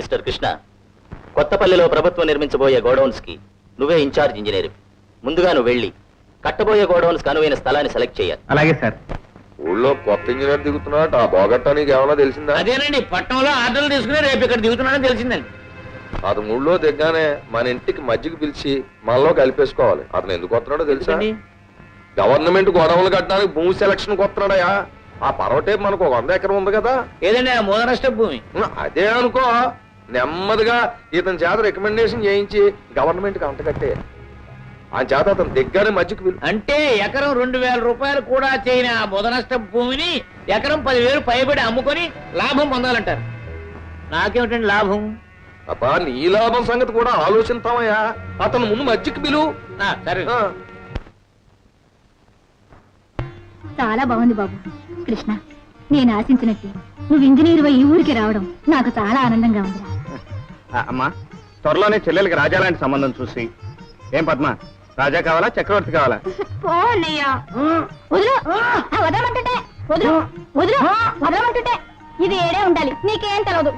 Mister Krishna. కొత్తపల్లిలో ప్రభుత్వం నిర్మించబోయే గోడౌన్స్కి నువ్వే incharge engineer. ముందుగా నువ్వు వెళ్ళి కట్టబోయే గోడౌన్స్కి అనువైన స్థలాన్ని సెలెక్ట్ చేయాలి. అలాగే సార్. ఊళ్ళో కొత్త ఇంజనీర్ దిగుతున్నాడు ఆ బోగట్టా నీకు ఏమైనా తెలిసిందా? అదేనండి పట్టణంలో ఆర్డర్లు తీసుకుని రేపు ఇక్కడ దిగుతున్నానని తెలిసిందండి. అతను ఊళ్ళో దిగ్గానే మన ఇంటికి మజ్జిగ పిలిచి మనలో కలిపేసుకోవాలి. అతను ఎందుకు వస్తున్నాడో తెలుసా? గవర్నమెంట్ గొడవలు కట్టడానికి భూమి సెలక్షన్ వస్తున్నాడయా ఆ పర్వటే మనకు ఒక వంద ఎకరం ఉంది కదా. ఏదండి ఆ మూల నష్ట భూమి? అదే అనుకో. నెమ్మదిగా ఇతని చేత రికమెండేషన్ చేయించి గవర్నమెంట్కి అంటకట్టే ఆ చేత అతను దిగ్గానే మజ్జిగ పిలు అంటే ఎకరం రెండు వేల రూపాయలు కూడా చేయని ఆ ముద నష్ట భూమిని ఎకరం పదివేలు పైబడి అమ్ముకొని లాభం పొందాలంటారు. నాకేమిటండి లాభం? అబ్బా నీ లాభం సంగతి కూడా ఆలోచిస్తామయ్యా అతను ముందు మజ్జిగ పిలు ఆ, సరే. ఆ. చాలా బాగుంది బాబు. కృష్ణ నేను ఆశించినట్టు. నువ్వు ఇంజనీర్ ఈ ఊరికి రావడం నాకు చాలా ఆనందంగా ఉంది అమ్మా త్వరలోనే చెల్లెలకి రాజా లాంటి సంబంధం చూసి. ఏం పద్మ రాజా కావాలా చక్రవర్తి కావాలా? వదులు. ఆ, వదలమంటుంటే. వదులు. వదులు. వదలమంటుంటే. ఇది ఏడే ఉండాలి. నీకేం తెలవదు.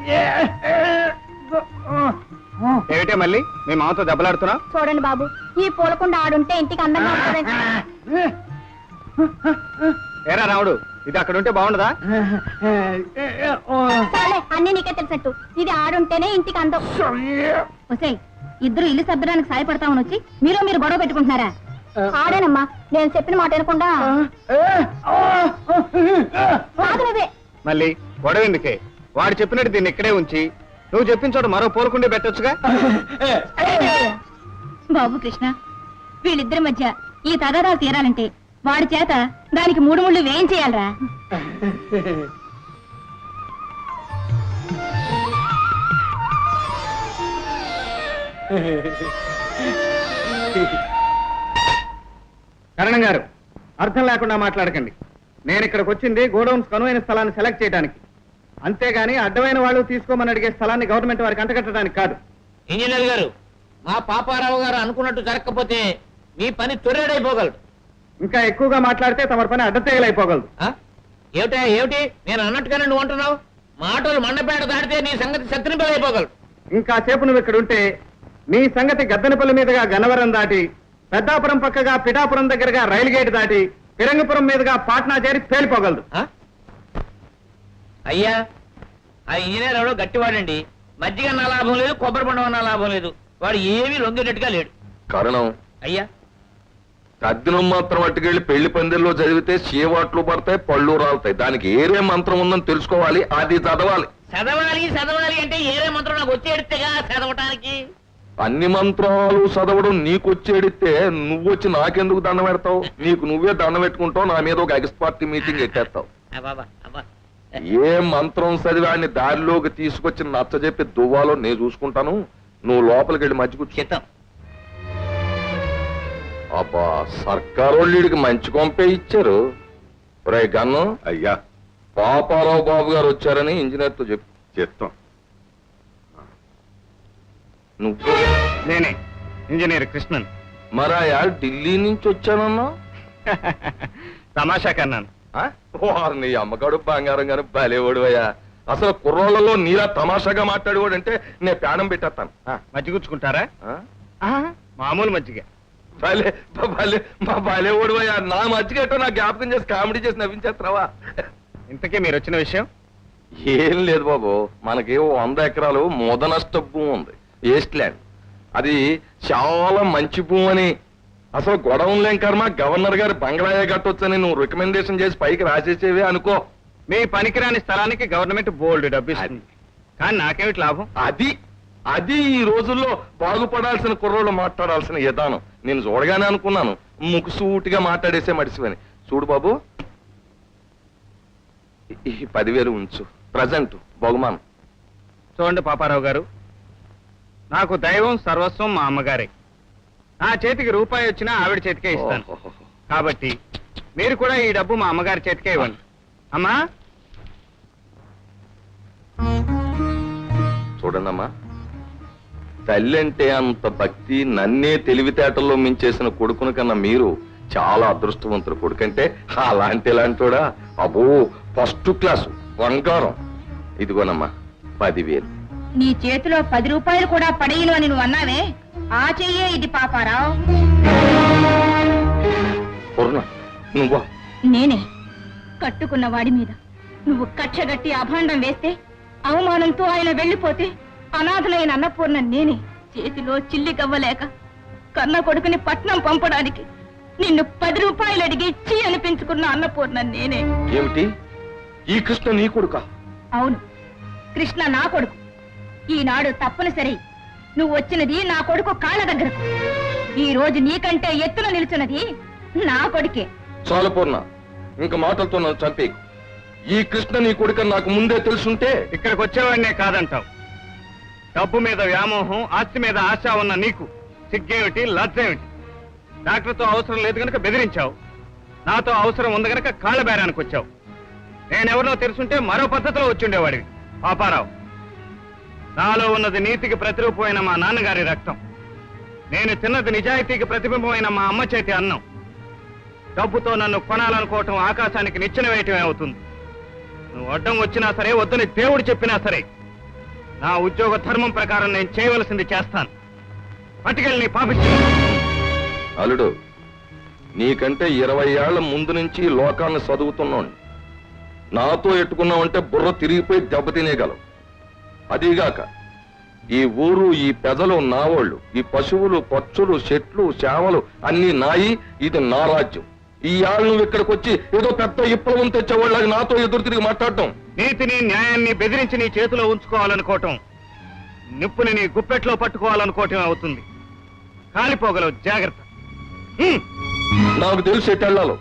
ఏమిటే మళ్ళీ? మీ మామతో దెబ్బలాడుతున్నా చూడండి బాబు ఈ పూలకుండా ఆడుంటే ఇంటికి అందంగా ఉంటుంది ఏరా రాముడు ఇది అక్కడ ఉంటే బాగుండదా? సరే అన్ని నీకే తెలిసట్టు. ఇది ఆడుంటేనే ఇంటికి అందం. ఇద్దరు ఇల్లు సర్దడానికి సాయపడతామని వచ్చి మీరు మీరు గొడవ పెట్టుకుంటున్నారా? ఆడానమ్మా నేను చెప్పిన మాట వినకుండా. కాదు నువ్వే. మళ్ళీ గొడవ ఎందుకే? వాడు చెప్పినట్టు దీన్ని ఇక్కడే ఉంచి నువ్వు చెప్పిన చోట మరో పోలకుండే పెట్టొచ్చుగా? బాబు కృష్ణ వీళ్ళిద్దరి మధ్య ఈ తగాదాలు తీరాలంటే వాడి చేత దానికి మూడు ముళ్ళు వేయించేయాలరా కరణం గారు అర్థం లేకుండా మాట్లాడకండి. నేను ఇక్కడికి వచ్చింది గోడౌన్స్ కనువైన స్థలాన్ని సెలెక్ట్ చేయడానికి. అంతేగాని అడ్డమైన వాళ్ళు తీసుకోమని అడిగే స్థలాన్ని గవర్నమెంట్ వారికి అంటగట్టడానికి కాదు. ఇంజనీర్ గారు మా పాపారావు గారు అనుకున్నట్టు జరగకపోతే మీ పని తొర్రేడైపోగలడు. ఇంకా ఎక్కువగా మాట్లాడితే తమరి పని అడ్డతేగలైపోగలదు? ఏమిటా ఏమిటి? నేను అన్నట్టుగానే నువ్వు అంటున్నావు? మాటలు మండపేట దాటితే నీ సంగతి సత్యనిపలైపోగలడు ఇంకా సేపు నువ్వు ఇక్కడ ఉంటే నీ సంగతి గద్దెనపల్లి మీదుగా గన్నవరం దాటి పెద్దాపురం పక్కగా పిఠాపురం దగ్గరగా రైలు గేట్ దాటి పిరంగపురం మీదుగా పాట్నా చేరి పేలిపోగలదు. ఆ? అయ్యా ఆ ఇంజనీర్ ఎవడో గట్టివాడండి. మజ్జిగ నా లాభం లేదు కొబ్బరి బండం నా లాభం లేదు. వాడు ఏమీ లొంగేటట్టుగా లేడు. కారణం? అయ్యా తద్దినం మాత్రం అట్టుకెళ్ళి పెళ్ళి పందిల్లో చదివితే చీవాట్లు పడతాయి పళ్ళు రాలుతాయి. దానికి ఏరే మంత్రం ఉందని తెలుసుకోవాలి అది చదవాలి. చదవాలి చదవాలి అంటే ఏరే మంత్రం నాకు వచ్చేడితేగా చదవటానికి? అన్ని మంత్రాలు చదవడం నీకు వచ్చేడితే నువ్వు వచ్చి నాకెందుకు దండం పెడతావు? నీకు నువ్వే దండం పెట్టుకుంటావు నా మీద ఒక ఎక్స్ పార్టీ మీటింగ్ ఎట్టేస్తావు ఏ మంత్రం చదివాడిని దారిలోకి తీసుకొచ్చి నచ్చజెప్పి దువ్వాలో నేను చూసుకుంటాను. నువ్వు లోపలికి వెళ్ళి మధ్య కూర్చో. చిత్తం అబ్బా సర్కారోళ్ళీడికి మంచి కొంపే ఇచ్చారు. రే గన్ను అయ్యా. పాపారావు బాబు గారు వచ్చారని ఇంజనీర్తో చెప్పు. చెప్తాం. నువ్వు. నేనే ఇంజనీర్ కృష్ణన్. మరాయా ఢిల్లీ నుంచి వచ్చానన్నా? తమాషా కన్నాను. వారిని అమ్మగాడు బంగారం గారు బలేవాడు అయ్యా అసలు కుర్రోళ్ళలో నీలా తమాషాగా మాట్లాడేవాడు అంటే నేను ప్రాణం పెట్టేస్తాను. ఆ, మజ్జిగుచ్చుకుంటారా? మామూలు మజ్జిగ. భలే భలే మా బలేవాడు అయ్యా నా మధ్యగట్టో నా జ్ఞాపకం చేసి కామెడీ చేసి నవ్వించేస్తున్నావా? ఇంతకీ మీరు వచ్చిన విషయం? ఏం లేదు బాబు. మనకి వంద ఎకరాలు మొదనష్ట భూమి ఉంది. ఈస్ట్ ల్యాండ్ అది చాలా మంచి భూమి అని. అసలు గొడవలేం కర్మ గవర్నర్ గారు బంగ్లాయే కట్టొచ్చని నువ్వు రికమెండేషన్ చేసి పైకి రాసేసేవే అనుకో. మీ పనికిరాని స్థలానికి గవర్నమెంట్ బోల్డ్ డబ్బు ఇస్తుంది. కానీ నాకేమిటి లాభం? అది అది ఈ రోజుల్లో బాగుపడాల్సిన కుర్రోళ్ళు మాట్లాడాల్సిన విధానం. నేను చూడగానే అనుకున్నాను. ముక్కుసూటిగా మాట్లాడేసే మడిసివని చూడు బాబు. ఈ- పదివేలు ఉంచు. ప్రజెంట్ బహుమానం. చూడండి పాపారావు గారు. నాకు దైవం సర్వస్వం మా అమ్మగారే. నా చేతికి రూపాయి వచ్చినా ఆవిడ చేతికే ఇస్తాను. కాబట్టి మీరు కూడా ఈ డబ్బు మా అమ్మగారి చేతికే ఇవ్వండి. అమ్మా? చూడండమ్మా. తల్లి అంటే అంత భక్తి నన్నే తెలివితేటల్లో మించేసిన కొడుకును కన్నా మీరు చాలా అదృష్టవంతుడు కొడుకంటే అలాంటి ఇలాంటోడా అబ్బో ఫస్ట్ క్లాసు బంగారం. ఇదిగోనమ్మా పదివేలు. నీ చేతిలో పది రూపాయలు కూడా పడేయను అని నువ్వు అన్నావే? ఆ చెయ్యే ఇది పాపారావు. పూర్ణ నువ్వా? నేనే. కట్టుకున్న వాడి మీద. నువ్వు కచ్చగట్టి అభాండం వేస్తే అవమానంతో ఆయన వెళ్ళిపోతే అనాథలైన అన్నపూర్ణ నేనే. చేతిలో చిల్లి కవ్వలేక కన్న కొడుకుని పట్నం పంపడానికి నిన్ను పది రూపాయలు అడిగి చీ అనిపించుకున్న అన్నపూర్ణ నేనే. ఏమిటి? ఈ కృష్ణ నీ కొడుకా? అవును. కృష్ణ నా కొడుకు. ఈనాడు తప్పనిసరి. నువ్వు వచ్చినది నా కొడుకు కాళ్ళ దగ్గరకు ఈ రోజు నీకంటే ఎత్తున నిలుచున్నది నా కొడుకే. చాలు పూర్ణ. ఇంక మాటలతో నన్ను చంపేకు ఈ కృష్ణ నీ కొడుకని నాకు ముందే తెలుసుంటే ఇక్కడికి వచ్చేవాడినే కాదంటావు. డబ్బు మీద వ్యామోహం ఆస్తి మీద ఆశ ఉన్న నీకు సిగ్గేమిటి లజ్జేమిటి? డాక్టర్తో అవసరం లేదు గనక బెదిరించావు. నాతో అవసరం ఉంది గనక కాళ్ళ బేరానికి వచ్చావు. నేనెవరినో తెలుసుంటే మరో పద్ధతిలో వచ్చుండేవాడివి. పాపారావు నాలో ఉన్నది నీతికి ప్రతిరూపమైన మా నాన్నగారి రక్తం. నేను తిన్నది నిజాయితీకి ప్రతిబింబమైన మా అమ్మ చేతి అన్నం. డబ్బుతో నన్ను కొనాలనుకోవటం ఆకాశానికి నిచ్చెన వేయటమే అవుతుంది. నువ్వు అడ్డం వచ్చినా సరే వద్దని దేవుడు చెప్పినా సరే నా ఉద్యోగ ధర్మం ప్రకారం నేను చేయవలసింది చేస్తాను. పట్టుకెళ్ళి నీ పాపించు అల్లుడు నీకంటే ఇరవై ఏళ్ళ ముందు నుంచి లోకాన్ని చదువుతున్నాను. నాతో ఎట్టుకున్నావంటే బుర్ర తిరిగిపోయి దెబ్బతినేయగలవు అదీగాక ఈ ఊరు ఈ పెదలు నావోళ్ళు ఈ పశువులు పక్షులు చెట్లు చేవలు అన్నీ నాయి ఇది నా రాజ్యం. ఈ ఆళ్ళు నువ్వు ఇక్కడికి వచ్చి ఏదో పెద్ద విప్లవం తెచ్చేవాళ్ళకి నాతో ఎదురు తిరిగి మాట్లాడటం. నీతిని న్యాయాన్ని బెదిరించి నీ చేతిలో ఉంచుకోవాలనుకోవటం. నిప్పుని నీ గుప్పెట్లో పట్టుకోవాలనుకోవటం అవుతుంది. కాలిపోగలవు జాగ్రత్త. హ్మ్. నాకు తెలిసి ఎట్టెళ్ళాలో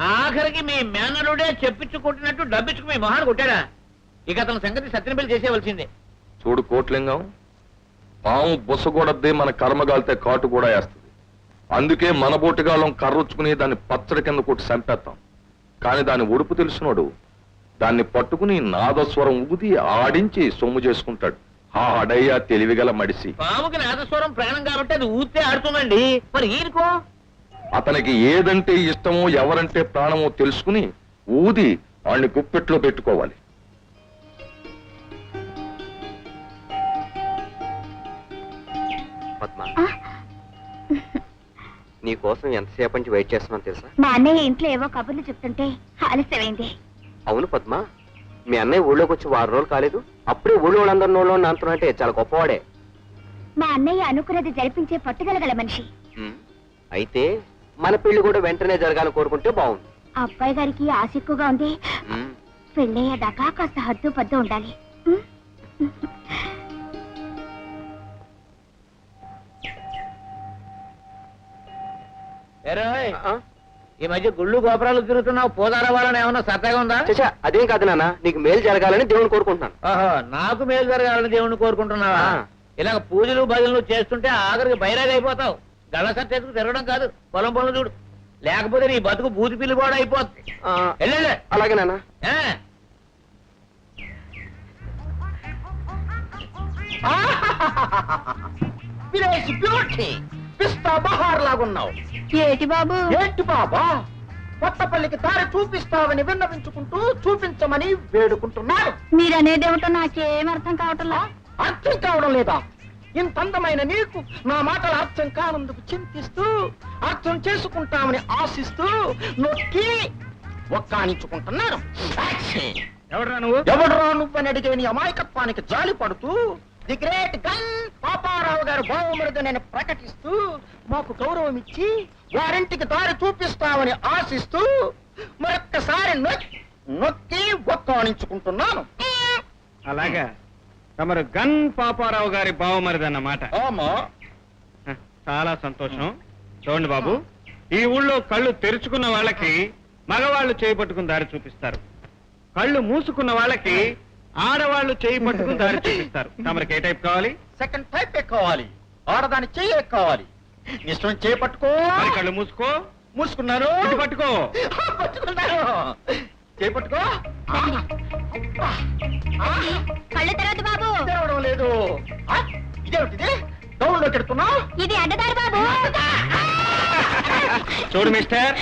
ఆఖరికి మీ మేనరుడే చెప్పించుకుంటున్నట్టు డబ్బిచ్చుకు మీ మొహాన్ని కొట్టాడా? ఇక అతని సంగతి సత్యనపల్లి చేసేవలసిందే చూడు కోట్లింగం పాము బుసగూడద్దే మన కర్మగాలితే కాటు కూడా వేస్తుంది. అందుకే మన బోటుగాళ్ళం కర్రొచ్చుకుని దాన్ని పచ్చడి కింద కొట్టి చంపేస్తాం కానీ దాని ఒడుపు తెలిసినోడు దాన్ని పట్టుకుని నాదస్వరం ఊది ఆడించి సొమ్ము చేసుకుంటాడు. ఆడయ్యా తెలివిగల మడిసి. పాముకి నాదస్వరం ప్రాణం కాబట్టి అది ఊతే ఆడుతుందండి. మరి ఈయనకో? అతనికి ఏదంటే ఇష్టమో ఎవరంటే ప్రాణమో తెలుసుకుని ఊది వాణ్ణి గుప్పెట్లో పెట్టుకోవాలి. పద్మ. నీ కోసం ఎంతసేపు నుంచి వెయిట్ చేస్తున్నాను తెలుసా? మా అన్నయ్య ఇంట్లో ఏవో కబుర్లు చెప్తుంటే ఆలస్యమైంది. అవును పద్మ. మీ అన్నయ్య ఊళ్ళోకి వచ్చి వారం రోజులు కాలేదు. అప్పుడే ఊళ్ళో వాళ్ళందరి నోళ్ళు అంటున్నట్టే చాలా గొప్పవాడే. మా అన్నయ్య అనుకున్నది జరిపించే పట్టుదలగల మనిషి. అయితే మన పెళ్ళి కూడా వెంటనే జరగాలని కోరుకుంటే బాగుంది. ఆ అబ్బాయి గారికి ఆశ ఎక్కువగా ఉంది పెళ్ళయ్యేదాకా కాస్త హద్దు పద్దు ఉండాలి. ఈ మధ్య గుళ్ళు గోపురాలు తిరుగుతున్నావు పోదారా వాళ్ళని ఏమన్నా సరదాగా ఉందా? చచ్చా అదేం కాదు నాన్న నీకు మేలు జరగాలని దేవుని కోరుకుంటున్నాను. ఓహో నాకు మేలు జరగాలని దేవుణ్ణి కోరుకుంటున్నావా? ఆ. ఇలాగ పూజలు భజనలు చేస్తుంటే ఆఖరికి బైరాగ్ అయిపోతావు. గళ్ళ సట్టేసుకు తిరగడం కాదు పొలం పనులు చూడు. లేకపోతే నీ బతుకు బూతి పిల్లి కూడా అయిపోతుంది అలాగే నాన్న. బ్యూటీ. పిస్తా బహార్ లాగున్నావు ఏటి బాబు? ఏంటి బాబా? కొత్తపల్లికి దారి చూపిస్తావని విన్నవించుకుంటూ చూపించమని వేడుకుంటున్నారు మీరనేదేమిటో నాకేం అర్థం కావటంలా? అర్థం కావడం లేదా? ఇంత అందమైన నీకు నా మాటలు అర్థం కానందుకు చింతిస్తూ అర్థం చేసుకుంటామని ఆశిస్తూ నొక్కి ఒక్కానించుకుంటున్నాను ఎవడ్రా నువ్వు? ఎవడరా నువ్వని అడిగే నీ అమాయకత్వానికి జాలి పడుతూ ది గ్రేట్ గన్ పాపారావు గారు బావమరుదు నేను ప్రకటిస్తూ మాకు గౌరవం ఇచ్చి వారింటికి దారి చూపిస్తామని ఆశిస్తూ మరొక్కసారి నొక్- నొక్కి ఒక్కానించుకుంటున్నాను అలాగా. తమరు గన్ పాపారావు గారి బావమరిదన్నమాట ఆమా. హ, చాలా సంతోషం. చూడండి బాబు ఈ ఊళ్ళో కళ్ళు తెరుచుకున్న వాళ్ళకి మగవాళ్ళు చేయి పట్టుకుని దారి చూపిస్తారు. కళ్ళు మూసుకున్న వాళ్ళకి ఆడవాళ్ళు చేయి పట్టుకుని దారి చూపిస్తారు. తమరికి ఏ టైప్ కావాలి? సెకండ్ టైప్ కావాలి ఆడదాని చెయ్యి కావాలి ఇష్టం చేపట్టుకో మరి కళ్ళు మూసుకో. మూసుకున్నాను. ఇటు పట్టుకో. పట్టుకున్నాను. చేపట్టుకో కళ్ళు తెరవద్దు బాబు. తెరవడం లేదు. ఇదేమిటిది? డౌన్లోకి ఎడుతున్నా ఇది అడ్డదారి బాబు. చూడు మిస్టర్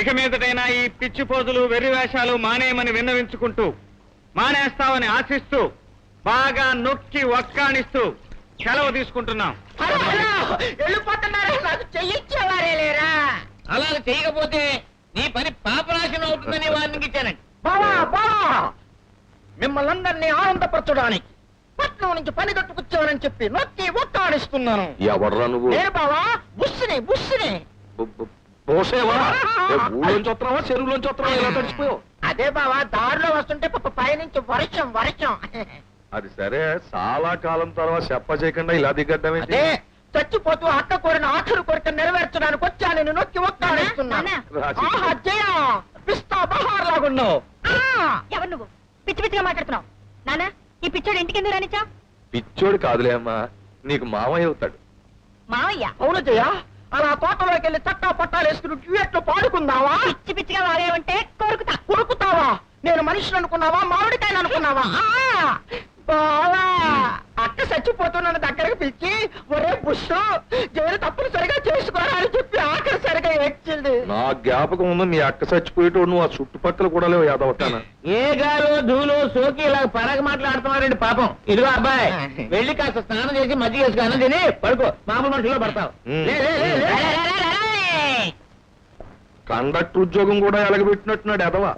ఇక మీదటైనా ఈ పిచ్చి పోజులు వెర్రి వేషాలు మానేయమని విన్నవించుకుంటూ మానేస్తావని ఆశిస్తూ బాగా నొక్కి ఒక్కాణిస్తూ సెలవు తీసుకుంటున్నాం. హలో హలో వెళ్ళిపోతున్నారా. నాకు చెయ్యించేవారే లేరా? అలా చేయకపోతే నీ పని పాపనాశనం అవుతుందని వార్నింగ్ ఇచ్చానండి. బావా బావా! మిమ్మల్ని అందరినీ ఆనందపరచడానికి పట్నం నుంచి పని కట్టుకొచ్చానని చెప్పి నొక్కి ఒట్టాడిస్తున్నాను ఎవర్రా నువ్వు? నేను బావా బుస్సుని బుస్సుని. బు- బు- పోసేవా ఏ ఊళ్ళోంచి వస్తున్నావా చెరువులోంచి వస్తున్నావా? ఇలా తడిచిపోయావు? అదే బావా దారిలో వస్తుంటే పాప పైనుంచి వర్షం వర్షం. అది సరే చాలా కాలం తర్వాత చెప్ప చేయకుండా ఇలా దిగడ్డమేంటి అదే చచ్చిపోతూ అక్క కోరిన ఆఖరి కోరిక నెరవేర్చడానికి వచ్చా నేను నొక్కి ఒక్కాడిస్తున్నాను నాన్న, రాజీ. ఆహా జయ పిస్తా బహార్ లాగున్నావు. ఎవరు నువ్వు? పిచ్చి పిచ్చిగా మాట్లాడుతున్నావు. నానా ఈ పిచ్చోడు ఇంటికి ఎందుకు రానిచ్చా? పిచ్చోడు కాదులే అమ్మా నీకు మామయ్య అవుతాడు. మావయ్య అవును జయ. అలా తోటలోకి వెళ్ళి చట్టా పట్టాలు వేసుకుని డ్యూయట్లు పాడుకుందావా? పిచ్చి పిచ్చిగా వాగేవంటే కోరుకుతా. కొరుకుతావా నేను మనిషిని అనుకున్నావా? మామిడికాయని అనుకున్నావా? ఆ! బావా అక్క చచ్చిపోతున్నాను దగ్గరకు పిలిచి ఒరే బుష్ జైలు తప్పనిసరిగా చేసుకోరా అని చెప్పి ఆఖరి సరిగా ఏడ్చింది. నా జ్ఞాపకం ఉంది మీ అక్క చచ్చిపోయేటోడు నువ్వు ఆ చుట్టుపక్కల కూడా లేవు యాదవటాన ఏ గాలు ధూలు సోకి ఇలా పరగ మాట్లాడుతున్నారండి పాపం. ఇదిగో అబ్బాయి వెళ్ళి కాస్త స్నానం చేసి మజ్జిగ అన్నం తిని పడుకో. మామూలు మనుషుల్లో పడతావు. లే, లే, లే, లే. కండక్టర్ ఉద్యోగం కూడా ఎలగబెట్టినట్టున్నాడు ఎదవ